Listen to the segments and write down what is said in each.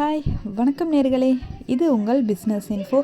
Hi வணக்கம் நேர்களே. இது உங்கள் பிஸ்னஸ் இன்ஃபோ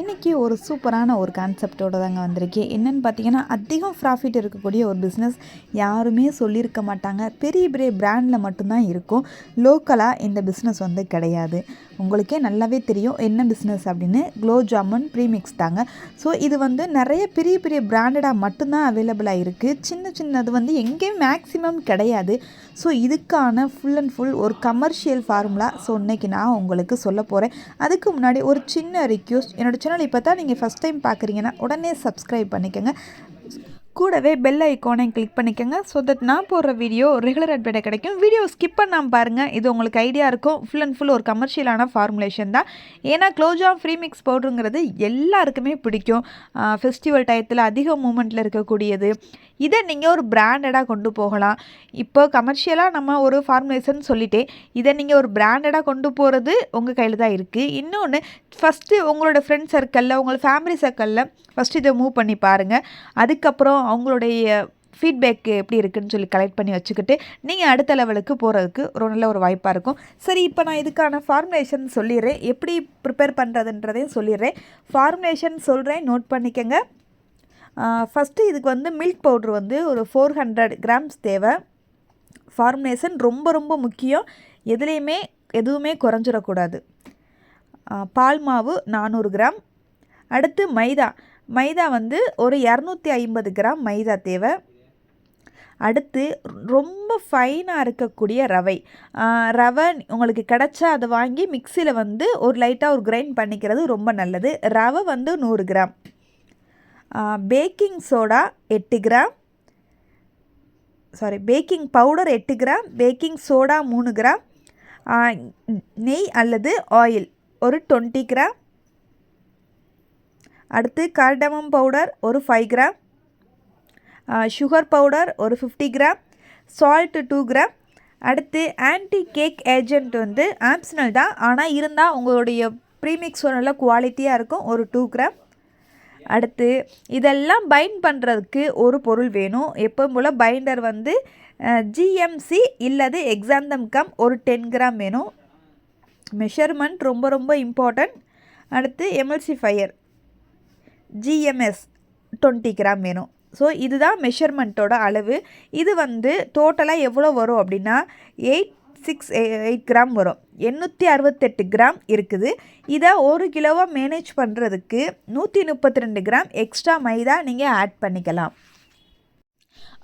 இன்றைக்கி ஒரு சூப்பரான ஒரு கான்செப்டோடு தாங்க வந்திருக்கேன் என்னென்னு பார்த்தீங்கன்னா அதிகம் ப்ராஃபிட் இருக்கக்கூடிய ஒரு பிஸ்னஸ் யாருமே சொல்லியிருக்க மாட்டாங்க. பெரிய பெரிய பிராண்டில் மட்டும்தான் இருக்கும். லோக்கலாக இந்த பிஸ்னஸ் வந்து கிடையாது. உங்களுக்கே நல்லாவே தெரியும் என்ன பிஸ்னஸ் அப்படின்னு. க்ளோ ஜாமுன் ப்ரீமிக்ஸ் தாங்க. ஸோ இது வந்து நிறைய பெரிய பெரிய பிராண்டடாக மட்டும்தான் அவைலபிளாக இருக்குது சின்ன சின்னது வந்து எங்கேயும் மேக்ஸிமம் கிடையாது. ஸோ இதுக்கான ஃபுல் அண்ட் ஃபுல் ஒரு கமர்ஷியல் ஃபார்முலா ஸோ இன்றைக்கி நான் உங்களுக்கு சொல்ல போகிறேன் அதுக்கு முன்னாடி ஒரு சின்ன ரிக்யூஸ்ட் என்னோடய சேனல் இப்போ தான் நீங்கள் ஃபஸ்ட் டைம் பார்க்குறீங்கன்னா உடனே சப்ஸ்கிரைப் பண்ணிக்கோங்க. கூடவே பெல் ஐக்கானையும் கிளிக் பண்ணிக்கோங்க. ஸோ தட் நான் போடுற வீடியோ ரெகுலர் அட்வைட் கிடைக்கும். வீடியோ ஸ்கிப் பண்ணாமல் பாருங்கள் இது உங்களுக்கு ஐடியா இருக்கும். ஃபுல் அண்ட் ஃபுல் ஒரு கமர்ஷியலான ஃபார்முலேஷன் தான். ஏன்னா க்ளோஜாம் ஃப்ரீ மிக்ஸ் பவுடருங்கிறது எல்லாருக்குமே பிடிக்கும். ஃபெஸ்டிவல் டயத்தில் அதிக மூமெண்ட்டில் இருக்கக்கூடியது. இதை நீங்கள் ஒரு பிராண்டடாக கொண்டு போகலாம். இப்போ கமர்ஷியலாக நம்ம ஒரு ஃபார்முலேஷன் சொல்லிட்டேன் இதை நீங்கள் ஒரு பிராண்டடாக கொண்டு போகிறது உங்கள் கையில் தான் இருக்குது இன்னொன்று ஃபஸ்ட்டு உங்களோட ஃப்ரெண்ட் சர்க்கிளில் உங்களோட ஃபேமிலி சர்க்கிளில் ஃபஸ்ட்டு இதை மூவ் பண்ணி பாருங்கள் அதுக்கப்புறம் அவங்களுடைய ஃபீட்பேக் எப்படி இருக்குன்னு சொல்லி கலெக்ட் பண்ணி வச்சுக்கிட்டு நீங்கள் அடுத்த லெவலுக்கு போகிறதுக்கு ஒரு நல்ல ஒரு வாய்ப்பாக இருக்கும். சரி இப்போ நான் இதுக்கான ஃபார்முலேஷன் சொல்லிடுறேன். எப்படி ப்ரிப்பேர் பண்ணுறதுன்றதையும் சொல்லிடுறேன். ஃபார்முலேஷன் சொல்கிறேன் நோட் பண்ணிக்கோங்க. ஃபஸ்ட்டு இதுக்கு வந்து மில்க் பவுட்ரு வந்து ஒரு ஃபோர் ஹண்ட்ரட் கிராம்ஸ் தேவை. ஃபார்முலேஷன் ரொம்ப ரொம்ப முக்கியம். எதுலேயுமே எதுவுமே குறைஞ்சிடக்கூடாது. பால் மாவு நானூறு கிராம் அடுத்து மைதா. மைதா வந்து ஒரு இரநூத்தி ஐம்பது கிராம் மைதா தேவை. அடுத்து ரொம்ப ஃபைனாக இருக்கக்கூடிய ரவை. ரவை உங்களுக்கு கிடச்சா அதை வாங்கி மிக்சியில் வந்து ஒரு லைட்டாக ஒரு கிரைண்ட் பண்ணிக்கிறது ரொம்ப நல்லது. ரவை வந்து நூறு கிராம் பேக்கிங் சோடா எட்டு கிராம் சாரி பேக்கிங் பவுடர் எட்டு கிராம் பேக்கிங் சோடா மூணு கிராம் நெய் அல்லது ஆயில் ஒரு டுவெண்ட்டி கிராம் அடுத்து கார்டமம் பவுடர் ஒரு ஃபைவ் கிராம் சுகர் பவுடர் ஒரு fifty gram salt two gram அடுத்து ஆன்டி கேக் ஏஜென்ட் வந்து ஆப்ஷனல் தான். ஆனால் இருந்தால் உங்களுடைய ப்ரீமிக்ஸ் நல்ல குவாலிட்டியாக இருக்கும். ஒரு டூ கிராம் அடுத்து இதெல்லாம் பைண்ட் பண்ணுறதுக்கு ஒரு பொருள் வேணும். எப்பவும் போல் பைண்டர் வந்து ஜிஎம்சி இல்லது எக்ஸாந்தம் கம் ஒரு டென் கிராம் வேணும். மெஷர்மெண்ட் ரொம்ப ரொம்ப இம்பார்ட்டண்ட் அடுத்து எம்எல்சிஃபையர் ஜிஎம்எஸ் டுவெண்ட்டி கிராம் வேணும். ஸோ இதுதான் மெஷர்மெண்ட்டோட அளவு. இது வந்து டோட்டலாக எவ்வளோ வரும் அப்படின்னா எயிட் சிக்ஸ் எயிட் கிராம் வரும். எண்ணூற்றி அறுபத்தெட்டு கிராம் இருக்குது. இதை ஒரு கிலோவாக மேனேஜ் பண்ணுறதுக்கு நூற்றி முப்பத்தி ரெண்டு கிராம் எக்ஸ்ட்ரா மைதா நீங்கள் ஆட் பண்ணிக்கலாம்.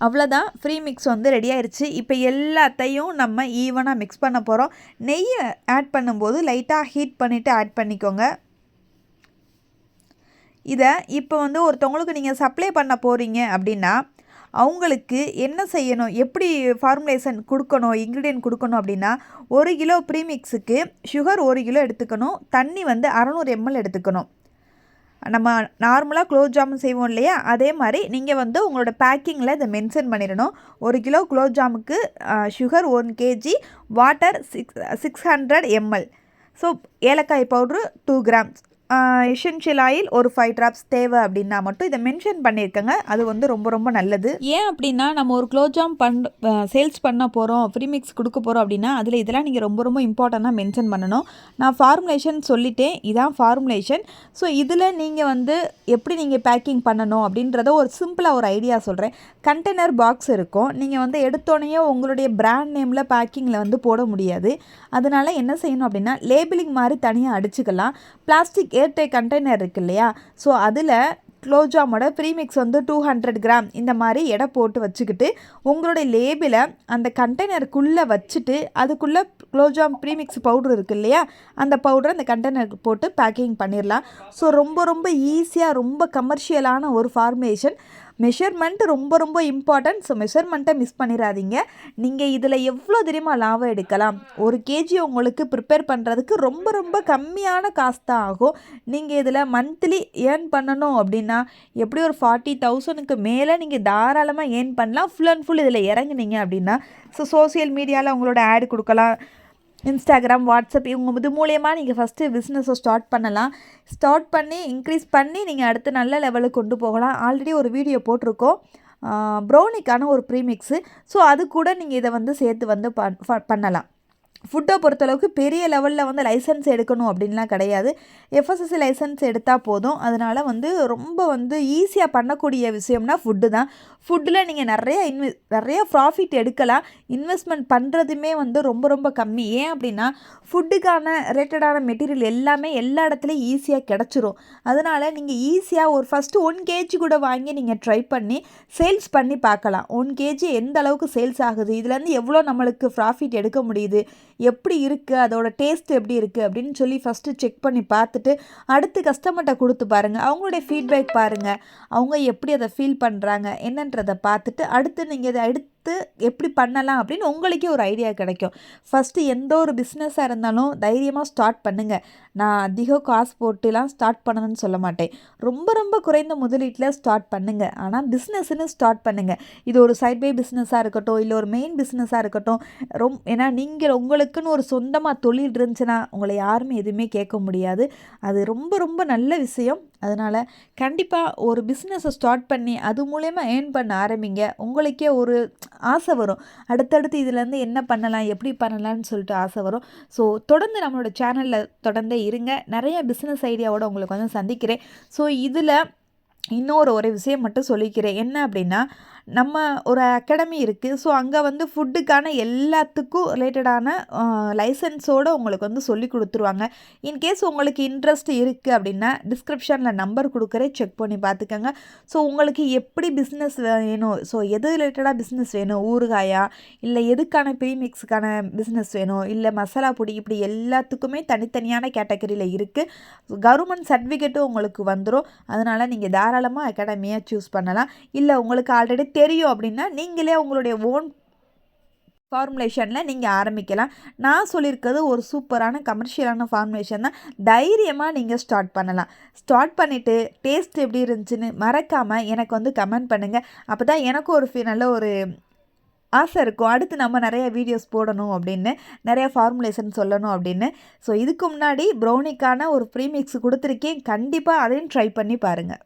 அவ்வளோதான் ஃப்ரீ மிக்ஸ் வந்து ரெடி ஆயிடுச்சு இப்போ எல்லாத்தையும் நம்ம ஈவனாக மிக்ஸ் பண்ண போகிறோம் நெய்யை ஆட் பண்ணும்போது லைட்டாக ஹீட் பண்ணிவிட்டு ஆட் பண்ணிக்கோங்க. இதை இப்போ வந்து ஒருத்தவங்களுக்கு நீங்கள் சப்ளை பண்ண போகிறீங்க அப்படின்னா அவங்களுக்கு என்ன செய்யணும்? எப்படி ஃபார்முலேஷன் கொடுக்கணும்? இன்க்ரீடியன்ட் கொடுக்கணும் அப்படின்னா ஒரு கிலோ ப்ரீமிக்ஸுக்கு சுகர் ஒரு கிலோ எடுத்துக்கணும். தண்ணி வந்து அறநூறு எம்எல் எடுத்துக்கணும். நம்ம நார்மலாக குலோப் ஜாமுன் செய்வோம் இல்லையா? அதே மாதிரி நீங்கள் வந்து உங்களோட பேக்கிங்கில் இதை மென்ஷன் பண்ணிடணும். ஒரு kilo gulab ஜாமுக்கு sugar one KG water six six hundred ML so ஏலக்காய் powder two grams essential oil ஒரு ஃபைவ் ட்ராப்ஸ் தேவை அப்படின்னா மட்டும் இதை மென்ஷன் பண்ணியிருக்கேங்க. அது வந்து ரொம்ப ரொம்ப நல்லது. ஏன் அப்படின்னா நம்ம ஒரு க்ளோஜாம் பண் சேல்ஸ் பண்ண போகிறோம் ஃப்ரீமிக்ஸ் கொடுக்க போகிறோம் அப்படின்னா அதில் இதெல்லாம் நீங்கள் ரொம்ப ரொம்ப இம்பார்ட்டண்ட்டாக மென்ஷன் பண்ணணும். நான் ஃபார்முலேஷன் சொல்லிட்டேன். இதான் ஃபார்முலேஷன் ஸோ இதில் நீங்கள் வந்து எப்படி நீங்கள் பேக்கிங் பண்ணணும் அப்படின்றத ஒரு சிம்பிளாக ஒரு ஐடியா சொல்கிறேன் கண்டெய்னர் பாக்ஸ் இருக்கும். நீங்கள் வந்து எடுத்தோடனே உங்களுடைய பிராண்ட் நேமில் பேக்கிங்கில் வந்து போட முடியாது. அதனால் என்ன செய்யணும் அப்படின்னா லேபிளிங் மாதிரி தனியாக அடிச்சுக்கலாம். பிளாஸ்டிக் ஏர்டை கண்டெய்னர் இருக்கு இல்லையா ஸோ அதில் க்ளோஜாமோட ப்ரீமிக்ஸ் வந்து டூ ஹண்ட்ரட் கிராம் இந்த மாதிரி எடை போட்டு வச்சுக்கிட்டு உங்களுடைய லேபிளை அந்த கண்டெய்னருக்குள்ளே வச்சுட்டு அதுக்குள்ளே க்ளோஜாம் ப்ரீமிக்ஸ் பவுடர் இருக்குது இல்லையா அந்த பவுடரை அந்த கண்டெய்னருக்கு போட்டு பேக்கிங் பண்ணிடலாம் ஸோ ரொம்ப ரொம்ப ஈஸியாக ரொம்ப கமர்ஷியலான ஒரு ஃபார்மேஷன் மெஷர்மெண்ட் ரொம்ப ரொம்ப இம்பார்ட்டன்ட் ஸோ மெஷர்மெண்ட்டை மிஸ் பண்ணிடாதீங்க நீங்கள் இதில் எவ்வளோ தெரியுமா லாபம் எடுக்கலாம்? ஒரு கேஜி உங்களுக்கு ப்ரிப்பேர் பண்ணுறதுக்கு ரொம்ப ரொம்ப கம்மியான காசு தான் ஆகும். நீங்கள் இதில் மந்த்லி ஏர்ன் பண்ணணும் அப்படின்னா எப்படி ஒரு ஃபார்ட்டி தௌசண்ட்க்கு மேலே நீங்கள் தாராளமாக ஏர்ன் பண்ணலாம். ஃபுல் அண்ட் ஃபுல் இதில் இறங்குனீங்க அப்படின்னா ஸோ சோசியல் மீடியாவில் உங்களோட ஆட் கொடுக்கலாம். இன்ஸ்டாகிராம் வாட்ஸ்அப் இவங்க இது மூலயமா நீங்கள் ஃபஸ்ட்டு பிஸ்னஸை ஸ்டார்ட் பண்ணலாம். ஸ்டார்ட் பண்ணி இன்க்ரீஸ் பண்ணி நீங்கள் அடுத்து நல்ல லெவலுக்கு கொண்டு போகலாம். ஆல்ரெடி ஒரு வீடியோ போட்டிருக்கோம். ப்ரௌனிக்கான ஒரு ப்ரீமிக்ஸு ஸோ அது கூட நீங்கள் இதை வந்து சேர்த்து வந்து பண்ணலாம். ஃபுட்டை பொறுத்தளவுக்கு பெரிய லெவலில் வந்து லைசன்ஸ் எடுக்கணும் அப்படின்லாம் கிடையாது. எஃப்எஸ்எஸ்சி லைசன்ஸ் எடுத்தால் போதும். அதனால் வந்து ரொம்ப வந்து ஈஸியாக பண்ணக்கூடிய விஷயம்னா ஃபுட்டு தான். ஃபுட்டில் நீங்கள் நிறைய இன்வெ நிறையா ப்ராஃபிட் எடுக்கலாம். இன்வெஸ்ட்மெண்ட் பண்ணுறதுமே வந்து ரொம்ப ரொம்ப கம்மி. ஏன் அப்படின்னா ஃபுட்டுக்கான ரிலேட்டடான மெட்டீரியல் எல்லாமே எல்லா இடத்துலையும் ஈஸியாக கிடச்சிரும். அதனால் நீங்கள் ஈஸியாக ஒரு ஃபஸ்ட்டு ஒன் கேஜி கூட வாங்கி நீங்கள் ட்ரை பண்ணி சேல்ஸ் பண்ணி பார்க்கலாம். ஒன் கேஜி எந்த அளவுக்கு சேல்ஸ் ஆகுது? இதுலேருந்து எவ்வளோ நம்மளுக்கு ப்ராஃபிட் எடுக்க முடியுது? எப்படி இருக்குது அதோட டேஸ்ட் எப்படி இருக்குது அப்படின்னு சொல்லி ஃபஸ்ட்டு செக் பண்ணி பார்த்துட்டு அடுத்து கஸ்டமர்கிட்ட கொடுத்து பாருங்கள் அவங்களுடைய ஃபீட்பேக் பாருங்கள் அவங்க எப்படி அதை ஃபீல் பண்ணுறாங்க என்னன்றதை பார்த்துட்டு அடுத்து நீங்கள் இதை பார்த்து எப்படி பண்ணலாம் அப்படின்னு உங்களுக்கே ஒரு ஐடியா கிடைக்கும். ஃபஸ்ட்டு எந்த ஒரு பிஸ்னஸாக இருந்தாலும் தைரியமாக ஸ்டார்ட் பண்ணுங்கள் நான் அதிக காசு போட்டுலாம் ஸ்டார்ட் பண்ணணும்னு சொல்ல மாட்டேன். ரொம்ப ரொம்ப குறைந்த முதலீட்டில் ஸ்டார்ட் பண்ணுங்கள் ஆனால் பிஸ்னஸ்ன்னு ஸ்டார்ட் பண்ணுங்கள் இது ஒரு சைட் பை பிஸ்னஸாக இருக்கட்டும் இல்லை ஒரு மெயின் பிஸ்னஸாக இருக்கட்டும் ரொம் ஏன்னா நீங்கள் உங்களுக்குன்னு ஒரு சொந்தமாக தொழில் இருந்துச்சுன்னா உங்களை யாருமே எதுவுமே கேட்க முடியாது. அது ரொம்ப ரொம்ப நல்ல விஷயம். அதனால் கண்டிப்பாக ஒரு பிஸ்னஸை ஸ்டார்ட் பண்ணி அது மூலயமா ஏர்ன் பண்ண ஆரம்பிங்க. உங்களுக்கே ஒரு ஆசை வரும். அடுத்தடுத்து இதுலேருந்து என்ன பண்ணலாம் எப்படி பண்ணலாம்னு சொல்லிட்டு ஆசை வரும். ஸோ தொடர்ந்து நம்மளோட சேனலில் தொடர்ந்தே இருங்க. நிறைய பிஸ்னஸ் ஐடியாவோட உங்களுக்கு வந்து சந்திக்கிறேன். ஸோ இதில் இன்னொரு ஒரு விஷயம் மட்டும் சொல்லிக்கிறேன். என்ன அப்படின்னா நம்ம ஒரு அகாடமி இருக்குது ஸோ அங்கே வந்து ஃபுட்டுக்கான எல்லாத்துக்கும் ரிலேட்டடான லைசன்ஸோடு உங்களுக்கு வந்து சொல்லி கொடுத்துருவாங்க. இன்கேஸ் உங்களுக்கு இன்ட்ரெஸ்ட் இருக்குது அப்படின்னா டிஸ்கிரிப்ஷனில் நம்பர் கொடுக்குறே செக் பண்ணி பார்த்துக்கோங்க. ஸோ உங்களுக்கு எப்படி பிஸ்னஸ் வேணும்? ஸோ எது ரிலேட்டடாக பிஸ்னஸ் வேணும்? ஊறுகாயா? இல்லை எதுக்கான ப்ரீமிக்ஸுக்கான பிஸ்னஸ் வேணும்? இல்லை மசாலா பொடி? இப்படி எல்லாத்துக்குமே தனித்தனியான கேட்டகரியில் இருக்குது கவர்மெண்ட் சர்டிஃபிகேட்டும் உங்களுக்கு வந்துடும் அதனால் நீங்கள் தாராளமாக அகாடமியாக சூஸ் பண்ணலாம். இல்லை உங்களுக்கு ஆல்ரெடி தெரியும் அப்படின்னா நீங்களே உங்களுடைய ஓன் ஃபார்முலேஷனில் நீங்கள் ஆரம்பிக்கலாம். நான் சொல்லியிருக்கிறது ஒரு சூப்பரான கமர்ஷியலான ஃபார்முலேஷன் தான். தைரியமாக நீங்கள் ஸ்டார்ட் பண்ணலாம். ஸ்டார்ட் பண்ணிவிட்டு டேஸ்ட் எப்படி இருந்துச்சுன்னு மறக்காமல் எனக்கு வந்து கமெண்ட் பண்ணுங்கள் அப்போ தான் எனக்கும் ஒரு ஃபீ நல்ல ஒரு ஆசை இருக்கும். அடுத்து நம்ம நிறைய வீடியோஸ் போடணும் அப்படின்னு நிறைய ஃபார்முலேஷன் சொல்லணும் அப்படின்னு. ஸோ இதுக்கு முன்னாடி ப்ரௌனிக்கான ஒரு ப்ரீமிக்ஸ் கொடுத்துருக்கேன். கண்டிப்பாக அதையும் ட்ரை பண்ணி பாருங்கள்